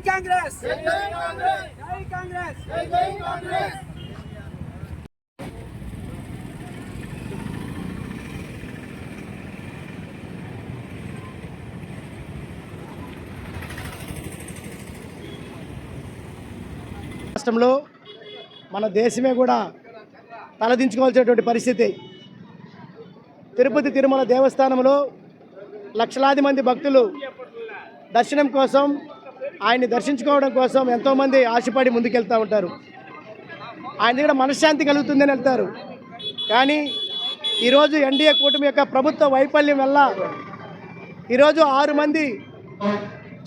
కాంగ్రెస్! జై కాంగ్రెస్! రాష్ట్రంలో మన దేశమే కూడా తలదించుకోవాల్సినటువంటి పరిస్థితి. తిరుపతి తిరుమల దేవస్థానంలో లక్షలాది మంది భక్తులు దర్శనం కోసం ఆయన్ని దర్శించుకోవడం కోసం ఎంతోమంది ఆశపడి ముందుకెళ్తూ ఉంటారు. ఆయన దగ్గర మనశ్శాంతి కలుగుతుందని వెళ్తారు. కానీ ఈరోజు ఎన్డీఏ కూటమి యొక్క ప్రభుత్వ వైఫల్యం వల్ల ఈరోజు ఆరు మంది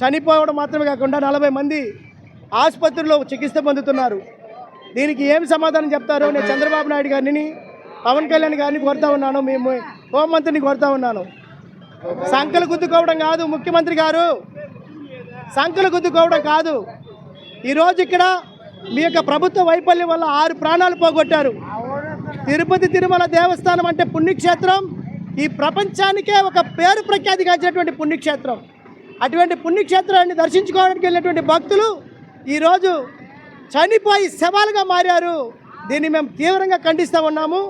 చనిపోవడం మాత్రమే కాకుండా నలభై మంది ఆసుపత్రిలో చికిత్స పొందుతున్నారు. దీనికి ఏం సమాధానం చెప్తారో నేను చంద్రబాబు నాయుడు గారిని పవన్ కళ్యాణ్ గారిని కోరుతా ఉన్నాను. మేము హోంమంత్రిని కోరుతా ఉన్నాను. సంకలు గుద్దుకోవడం కాదు ముఖ్యమంత్రి గారు సంకలు గుద్దుకోవడం కాదు. ఈరోజు ఇక్కడ మీ యొక్క ప్రభుత్వ వైఫల్యం వల్ల ఆరు ప్రాణాలు పోగొట్టారు. తిరుపతి తిరుమల దేవస్థానం అంటే పుణ్యక్షేత్రం. ఈ ప్రపంచానికే ఒక పేరు ప్రఖ్యాతిగాంచినటువంటి పుణ్యక్షేత్రం. అటువంటి పుణ్యక్షేత్రాన్ని దర్శించుకోవడానికి వెళ్ళినటువంటి భక్తులు ఈరోజు చనిపోయి శవాలుగా మారారు. దీన్ని మేము తీవ్రంగా ఖండిస్తూ ఉన్నాము.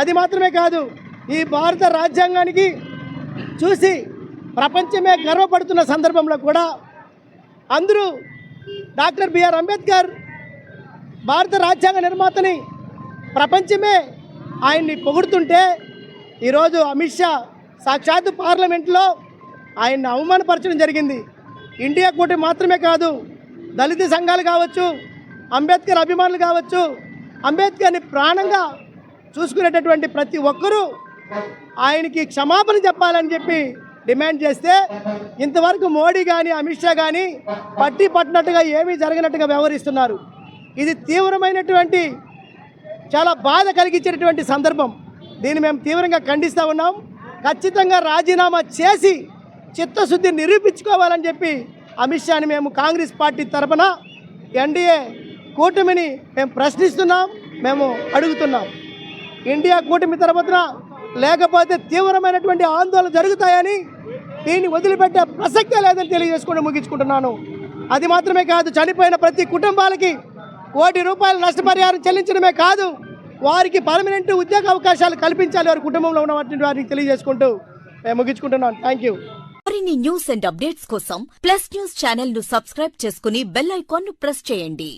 అది మాత్రమే కాదు ఈ భారత రాజ్యాంగానికి చూసి ప్రపంచమే గర్వపడుతున్న సందర్భంలో కూడా అందరూ డాక్టర్ బిఆర్ అంబేద్కర్ భారత రాజ్యాంగ నిర్మాతని ప్రపంచమే ఆయన్ని పొగుడుతుంటే ఈరోజు అమిత్ షా సాక్షాత్తు పార్లమెంట్లో ఆయన్ని అవమానపరచడం జరిగింది. ఇండియా కూటమి మాత్రమే కాదు దళిత సంఘాలు కావచ్చు అంబేద్కర్ అభిమానులు కావచ్చు అంబేద్కర్ని ప్రాణంగా చూసుకునేటటువంటి ప్రతి ఒక్కరూ ఆయనకి క్షమాపణ చెప్పాలని చెప్పి డిమాండ్ చేస్తే ఇంతవరకు మోడీ కానీ అమిత్ షా కానీ పట్టి పట్టినట్టుగా ఏమీ జరగనట్టుగా వ్యవహరిస్తున్నారు. ఇది తీవ్రమైనటువంటి చాలా బాధ కలిగించేటటువంటి సందర్భం. దీన్ని మేము తీవ్రంగా ఖండిస్తూ ఉన్నాం. ఖచ్చితంగా రాజీనామా చేసి చిత్తశుద్ధి నిరూపించుకోవాలని చెప్పి అమిత్ షాని మేము కాంగ్రెస్ పార్టీ తరపున ఎన్డీఏ కూటమిని మేము ప్రశ్నిస్తున్నాం మేము అడుగుతున్నాం. ఇండియా కూటమి తరఫున లేకపోతే తీవ్రమైనటువంటి ఆందోళన జరుగుతాయని దీన్ని వదిలిపెట్టే ప్రసక్తే లేదని తెలియజేసుకుంటూ ముగించుకుంటున్నాను. అది మాత్రమే కాదు చనిపోయిన ప్రతి కుటుంబాలకి కోటి రూపాయల నష్టపరిహారం చెల్లించడమే కాదు వారికి పర్మనెంట్ ఉద్యోగ అవకాశాలు కల్పించాలి వారి కుటుంబంలో ఉన్నటువంటి వారికి తెలియజేసుకుంటూ మేము ముగించుకుంటున్నాను. థ్యాంక్ యూ మరిన్ని న్యూస్ అండ్ అప్డేట్స్ కోసం ప్లస్ న్యూస్ ఛానల్ను సబ్స్క్రైబ్ చేసుకుని బెల్ ఐకాన్ను ప్రెస్ చేయండి.